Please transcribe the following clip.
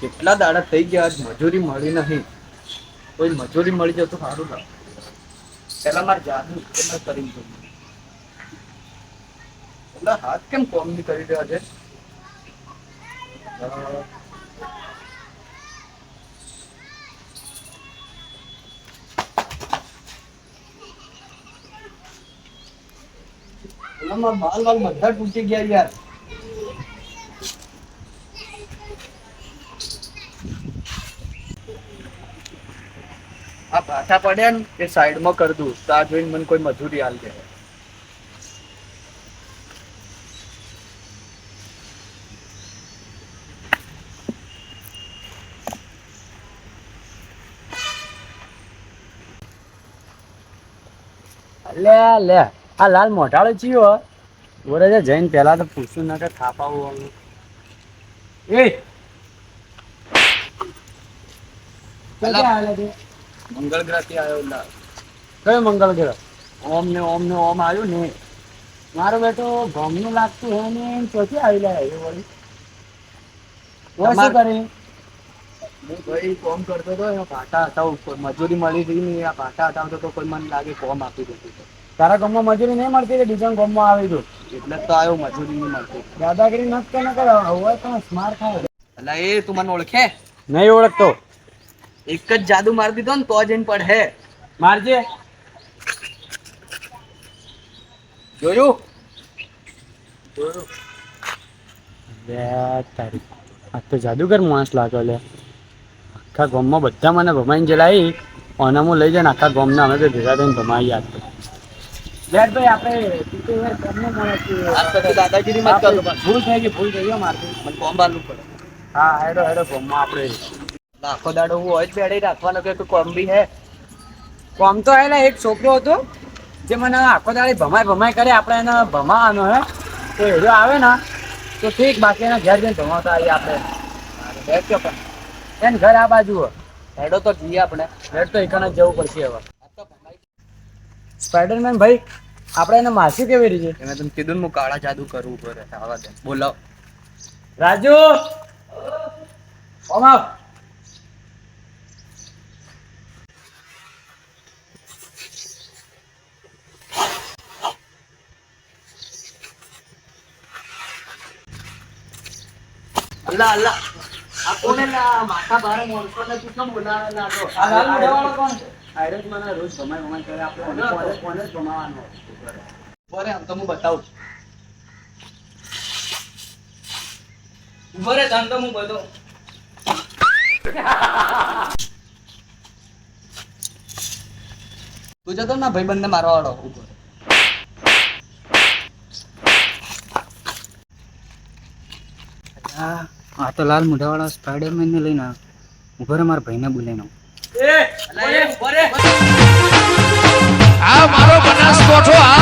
કેટલા દાડા થઈ ગયા મજૂરી મળી નહીં. કોઈ મજૂરી મળી જાય તો સારું લાગે. પેલા મારે જાદુ કરી પેલા હાથ કેમ કોમ નહીં કરી રહ્યા છે? માલ માલ બધા તૂટી ગયા યાર. આ પાછા પડ્યા ને એ સાઈડમાં કરી દઉં. તો આ જોઈને મને કોઈ મજૂરી હાલ દે. લે લે આ લાલ મોઢાળો જીવો ઓરે જઈને પેલા તો પૂછું ના કે થાપાવું એ! મંગળ ગ્રહથી આવ્યો કયો મંગળ ગ્રહ? ઓમ ને ઓમ ને ઓમ આવ્યું ને. મારો બેટો ગમનું લાગતું હે ને ચોથી આવી લે એ વળી. શું કરે? હું ભાઈ કોમ કરતો હતો એમાં ભાટા હતા ઉપર. મજૂરી મળી હતી ને આ ભાટા હટાવતો તો કોઈ મને લાગે કોમ આપી દીધું હતું. તારા ગામમાં મજૂરી નહીં મળતી કે બીજા ગામમાં આવી તું એટલે તો આવ્યો મજૂરી નહીં મળતી. દાદાગીરી નથી કે ન કરે હવે તો સ્માર્ટ થાય. એટલે એ તું મને ઓળખે? નહીં ઓળખતો. એક જ જાદુ મારી દીધો ને તો જઈને પડે મારજે. જોયું? તારી આ તો જાદુગર માણસ લાગે લે. આખા ગામમાં બધા મને ભમાઈને જલાવી હું લઈ ને આખા ગામના અમે તો ભેગા થઈને ભમાઈ યાદ ભાઈ આપણે દાદાગીરી ભૂલ થઈ ગઈ ભૂલ થઈ ગયો મારથી મને પડે. હા હેડો હેડો ગામમાં આપણે આખો દાડો હું હોય જ બેડી રાખવાનો કે કોમ બી હે. કોમ તો હે ને એક છોકરો હતો જે મને આખો દાડી ભમાય ભમાય કરે આપણે એને ભમાવાનો હે. તો હેરો આવે ને તો ઠીક બાકી એના ઘેર જઈને ભમાવતા આવીએ આપણે. કે પણ. એને ઘર આ બાજુ. હેડો તો જઈએ આપણે. હેડ તો એકને જવું પડશે હવે. સ્પાઈડરમેન ભાઈ આપણે એને માસી કેવી રીતે? મેં તમને કીધું હું કાળા જાદુ કરવું પડે આવા દે. બોલાવ. રાજુ! ઓમ આવ. આ કોને લા? માથા ને તું કેમ બોલાવેલા હતો આ લાલ મોઢાવાળો કોણ છે? આયરસ મને રોજ ભમાય ભમાય કરે આપણે કોને? કોને કોને બરે આમ તો હું બતાવું ઊભો રે તો હું બધો. તું જતો ના ભાઈ બંને મારવા વાળો ઊભો રે. આ તો લાલ મુઢાવાળા સ્પાઈડરમેન ને લઈને ઊભો રે મારા ભાઈને બોલાઈ આ મારો બનાસકોઠો આ